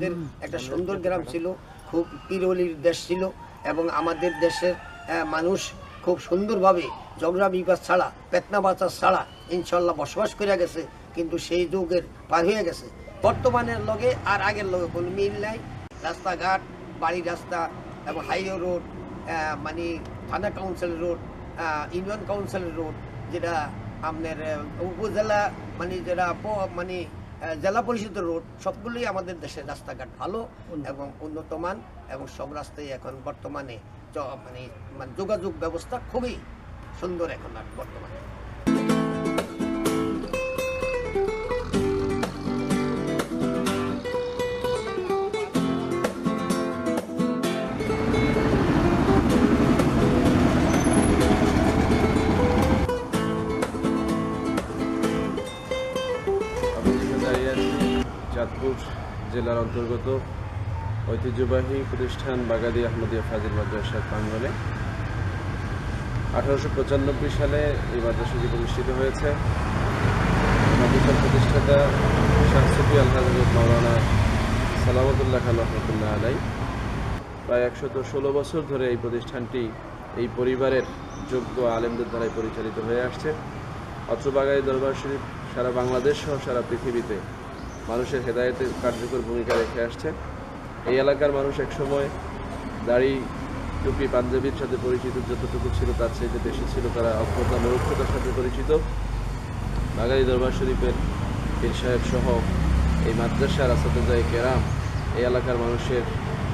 আমাদের একটা সুন্দর গ্রাম ছিল খুব পিরলির দেশ ছিল এবং আমাদের দেশের মানুষ খুব সুন্দরভাবে ঝগড়া বিবাদ ছাড়া পেতনা বাচার ছাড়া ইনশাল্লাহ বসবাস করে গেছে কিন্তু সেই যুগের পার হয়ে গেছে। বর্তমানের লগে আর আগের লগে কোনো মিল নাই। রাস্তাঘাট বাড়ি রাস্তা এবং হাইওয়ে রোড মানে থানা council road union council road যেটা আপনার উপজেলা মানে যেটা মানে জেলা পরিষদ রোড সবগুলোই আমাদের দেশের রাস্তাঘাট ভালো এবং উন্নতমান এবং সব রাস্তায় এখন বর্তমানে মানে মানে যোগাযোগ ব্যবস্থা খুবই সুন্দর এখন আর বর্তমানে। চাঁদপুর জেলার অন্তর্গত ঐতিহ্যবাহী প্রতিষ্ঠান বাগাদি আহমদিয়া ফাজিল মাদ্রাসার প্রাঙ্গনে আঠারোশো পঁচানব্বই সালে এই মাদ্রাসাটি প্রতিষ্ঠিত হয়েছে, মাদ্রাসার প্রতিষ্ঠাতা শাহসুফি আল্লাহ মৌলানা সালামতুল্লাহ খান রহমতুল্লাহ আলাই প্রায় একশত ষোলো বছর ধরে এই প্রতিষ্ঠানটি এই পরিবারের যোগ্য আলেমদের দ্বারাই পরিচালিত হয়ে আসছে। অত্র বাগাই দরবার শরীফ সারা বাংলাদেশ সহ সারা পৃথিবীতে মানুষের হেদায়েতে কার্যকর ভূমিকা রেখে আসছে। এই এলাকার মানুষ একসময় দাড়ি টুপি, পাঞ্জাবির সাথে পরিচিত, যতটুকু ছিল তার চাইতে বেশি ছিল তারা অজ্ঞতা মরুক্ষতার সাথে পরিচিত। বাগাই দরবার শরীফের পীর সাহেব সহ এই মাদ্রাসার আসাদাই কেরাম এই এলাকার মানুষের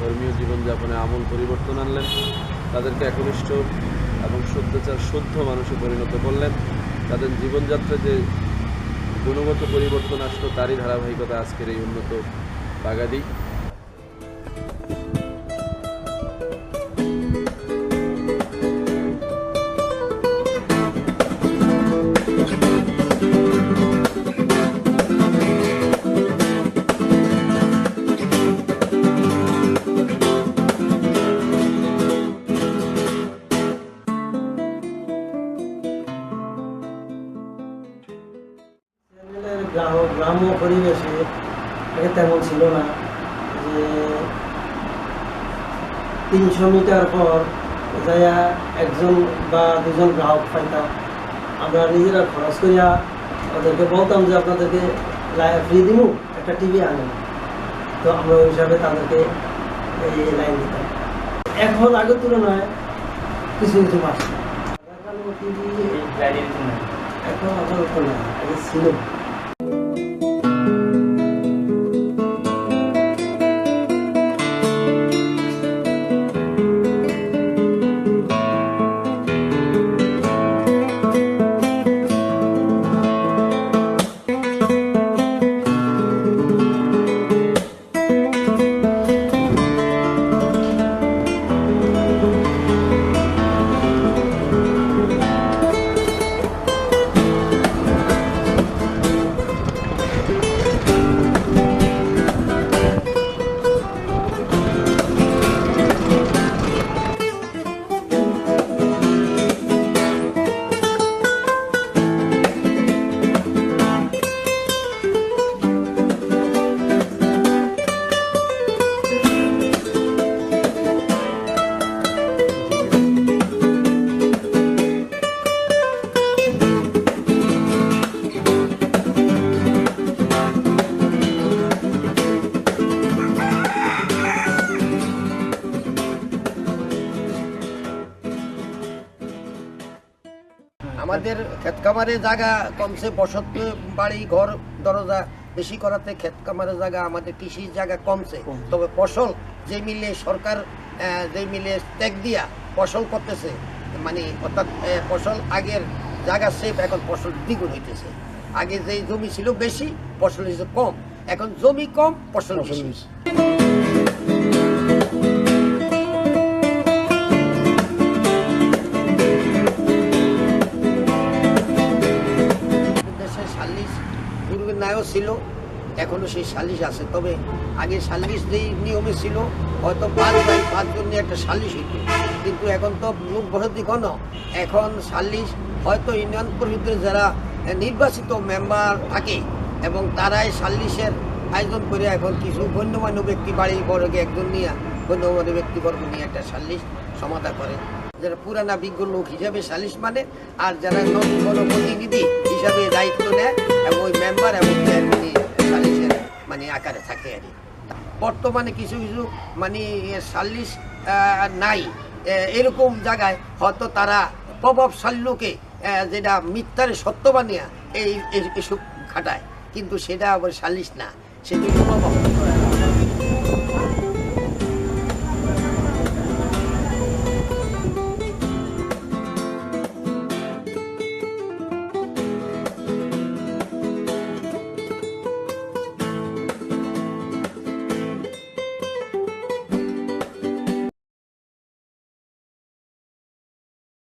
ধর্মীয় জীবনযাপনে আমূল পরিবর্তন আনলেন। তাদেরকে একনিষ্ঠ এবং শুদ্ধাচার শুদ্ধ মানুষে পরিণত করলেন। তাদের জীবনযাত্রায় যে গুণগত পরিবর্তন আসলো তারই ধারাবাহিকতা আজকের এই উন্নত বাগাদি। গ্রাম্য পরিবেশে আগে তেমন ছিল না যে তিনশো মিটার পর যাইয়া একজন বা দুজন গ্রাহক পাইতাম আমরা নিজেরা খরচ করিয়া ওদেরকে বলতাম যে আপনাদেরকে ফ্রি দিব একটা টিভি আনেন। তো আমরা ওই হিসাবে তাদেরকে এই লাইন দিতাম। এখন আগের তুলনায় কিছু কিছু পাচ্ছি টিভি এখন আপাতত না ছিল। আমাদের ক্ষেত খামারে জায়গা কমছে বসত বাড়ি ঘর দরজা বেশি করাতে ক্ষেত খামারের জায়গা আমাদের কৃষির জায়গা কমছে। তবে ফসল যে মিলে সরকার যে মিলে ত্যাগ দিয়া ফসল করতেছে মানে অর্থাৎ ফসল আগের জায়গা সেফ এখন ফসল দ্বিগুণ হইতেছে। আগে যে জমি ছিল বেশি ফসল হয়েছে কম। এখন জমি কম ফসল বেশি। ছিল, এখনও সেই সালিশ আছে। তবে আগে সাল্লিশ যেই নিয়মে ছিল, হয়তো পাঁচ ভাই পাঁচজন নিয়ে একটা সাল্লিশ হইত। কিন্তু এখন তো লোক বসতি ঘন এখন সাল্লিশ হয়তো ইউনিয়ন পরিষদের যারা নির্বাচিত মেম্বার থাকে এবং তারাই সাল্লিশের আয়োজন করে এখন কিছু গণ্যমান্য ব্যক্তি বাড়ি বড়কে একজন নিয়ে গণ্যমান্য ব্যক্তিবর্গ নিয়ে একটা সালিশ সমাধা করে। যারা পুরানা বিজ্ঞ লোক হিসাবে সালিশ মানে আর যারা নতুন প্রতিনিধি হিসাবে দায়িত্ব নেয় এবং ওই মেম্বার এবং চেয়ারম্যানই মানে আকারে থাকে আর। বর্তমানে কিছু কিছু মানে সাল্লিশ নাই এরকম জায়গায় হয়তো তারা প্রভাবশালী লোকে যেটা মিথ্যার সত্য বানিয়া এই এসব খাটায় কিন্তু সেটা আবার সালিশ না সেটি